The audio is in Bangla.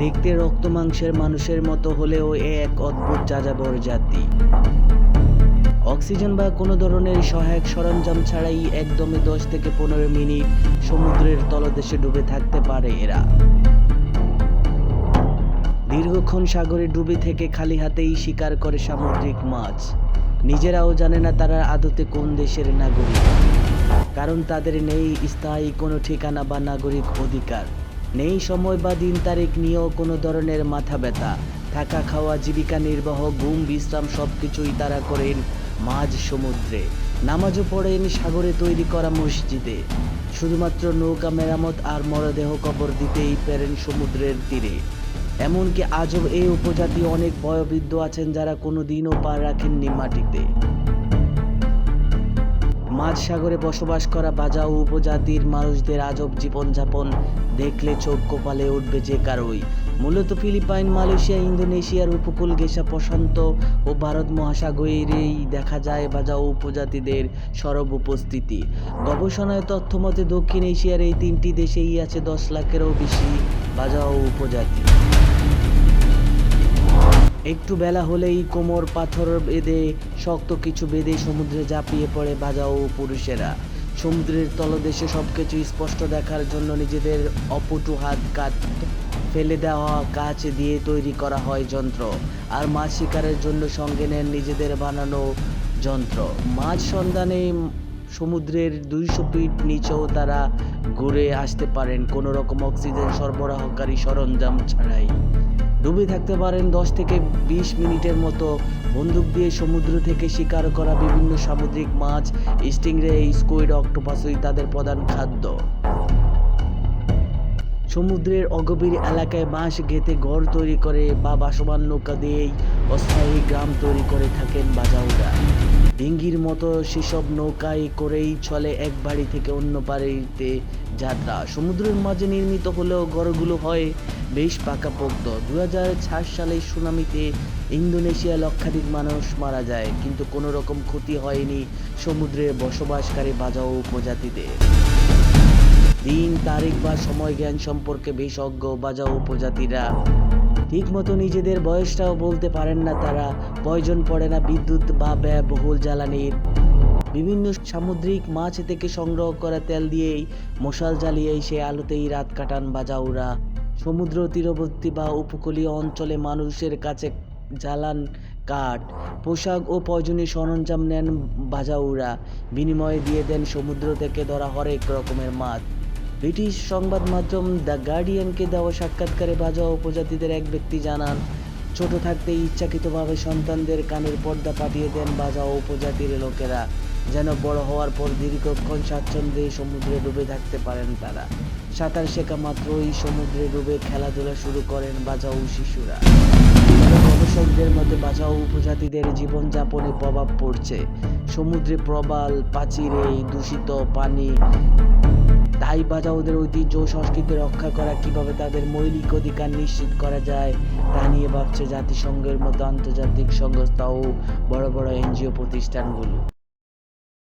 দেখতে রক্ত মাংসের মানুষের মতো হলেও এ এক অদ্ভুত যাযাবর জাতি। অক্সিজেন বা কোনো ধরনের সহায়ক সরঞ্জাম ছাড়াই একদমে দশ থেকে পনেরো মিনিট সমুদ্রের তলদেশে ডুবে থাকতে পারে এরা। দীর্ঘক্ষণ সাগরে ডুবে থেকে খালি হাতেই শিকার করে সামুদ্রিক মাছ। নিজেরাও জানে না তারা আদতে কোন দেশের নাগরিক। কারণ তাদের নেই স্থায়ী কোনো ঠিকানা বা নাগরিক অধিকার। নেই সময় বা দিন তারিখ নিয়েও কোনো ধরনের মাথা ব্যথা। থাকা, খাওয়া, জীবিকা নির্বাহ, ঘুম, বিশ্রাম সব কিছুই তারা করেন মাঝ সমুদ্রে। নামাজও পড়েন সাগরে তৈরি করা মসজিদে। শুধুমাত্র নৌকা, মেরামত আর মরদেহ কবর দিতেই পেরেন সমুদ্রের তীরে। এমনকি আজও এই উপজাতি অনেক বয়বৃদ্ধ আছেন যারা কোনো দিনও পা রাখেননি মাটিতে। মাঝ সাগরে বসবাস করা বাজাও উপজাতির মানুষদের আজব জীবনযাপন। দেখলে চোখ কপালে উঠবে যে কারোই। মূলত ফিলিপাইন, মালয়েশিয়া, ইন্দোনেশিয়ার উপকূল ঘেঁষা প্রশান্ত ও ভারত মহাসাগরেই দেখা যায় বাজাও উপজাতিদের সরব উপস্থিতি। গবেষণায় তথ্য মতে দক্ষিণ এশিয়ার এই তিনটি দেশেই আছে দশ লাখেরও বেশি বাজাও উপজাতি। একটু বেলা হলেই কোমর পাথর বেঁধে শক্ত কিছু বেঁধে সমুদ্রে ঝাঁপিয়ে পড়ে বাজাও পুরুষেরা। সমুদ্রের তলদেশে সব কিছু স্পষ্ট দেখার জন্য নিজেদের অপটু হাত কাট ফেলে দেওয়া কাচ দিয়ে তৈরি করা হয় যন্ত্র, আর মাছ শিকারের জন্য সঙ্গে নেন নিজেদের বানানো যন্ত্র। মাছ সন্ধানে সমুদ্রের দুইশো ফিট নিচেও তারা ঘুরে আসতে পারেন। কোনো রকম অক্সিজেন সরবরাহকারী সরঞ্জাম ছাড়াই। ডুবে থাকতে পারেন দশ থেকে বিশ মিনিটের মতো। বন্দুক দিয়ে সমুদ্র থেকে শিকার করা বিভিন্ন সামুদ্রিক মাছ, স্টিংরে স্কুইড অক্টোপাসই তাদের প্রধান খাদ্য। সমুদ্রের অগভীর এলাকায় বাঁশ গেঁথে ঘর তৈরি করে বা বাসমান নৌকা দিয়েই অস্থায়ী গ্রাম তৈরি করে থাকেন বাজাউরা। ডিঙ্গির মতো সেসব নৌকায় করেই চলে এক বাড়ি থেকে অন্য বাড়িতে যাত্রা। সমুদ্রের মাঝে নির্মিত হলেও ঘরগুলো হয় বেশ পাকাপোক্ত। দু হাজার সালে সুনামিতে ইন্দোনেশিয়া লক্ষাধিক মানুষ মারা যায়, কিন্তু কোনো রকম ক্ষতি হয়নি সমুদ্রে বসবাসকারী বাজাও উপজাতিদের। দিন, তারিখ বা সময় জ্ঞান সম্পর্কে বিশেষজ্ঞ বাজাও উপজাতিরা। ঠিকমতো নিজেদের বয়সটাও বলতে পারেন না তারা। প্রয়োজন পড়ে না বিদ্যুৎ বা ব্যয়বহুল জ্বালানির। বিভিন্ন সামুদ্রিক মাছ থেকে সংগ্রহ করা তেল দিয়েই মশাল জ্বালিয়েই সে আলোতেই রাত কাটান বাজাউরা। সমুদ্র তীরবর্তী বা উপকূলীয় অঞ্চলে মানুষের কাছে জ্বালান কাঠ, পোশাক ও প্রয়োজনীয় সরঞ্জাম নেন বাজাউরা। বিনিময়ে দিয়ে দেন সমুদ্র থেকে ধরা হরেক রকমের মাছ। ব্রিটিশ সংবাদ মাধ্যম দ্য গার্ডিয়ানকে দেওয়া সাক্ষাৎকারে বাজা উপজাতিদের এক ব্যক্তি জানান, ছোট থাকতে ইচ্ছাকৃতভাবে সন্তানদের কানের পর্দা পাঠিয়ে দেন বাজা উপজাতির লোকেরা। যেন বড় হওয়ার পর দীর্ঘক্ষণ স্বাচ্ছন্দ্যে সমুদ্রে ডুবে থাকতে পারেন তারা। সাঁতার শেখা মাত্রই সমুদ্রে ডুবে খেলাধুলা শুরু করেন বাজাও শিশুরা। গবেষকদের মধ্যে বাজাও উপজাতিদের জীবনযাপনে প্রভাব পড়ছে। সমুদ্রে প্রবাল প্রাচীরে দূষিত পানি তাই বাজাওদের ঐতিহ্য ও সংস্কৃতি রক্ষা করা, কীভাবে তাদের মৌলিক অধিকার নিশ্চিত করা যায়, তা নিয়ে ভাবছে জাতিসংঘের মতো আন্তর্জাতিক সংস্থা ও বড় বড় এনজিও প্রতিষ্ঠানগুলো।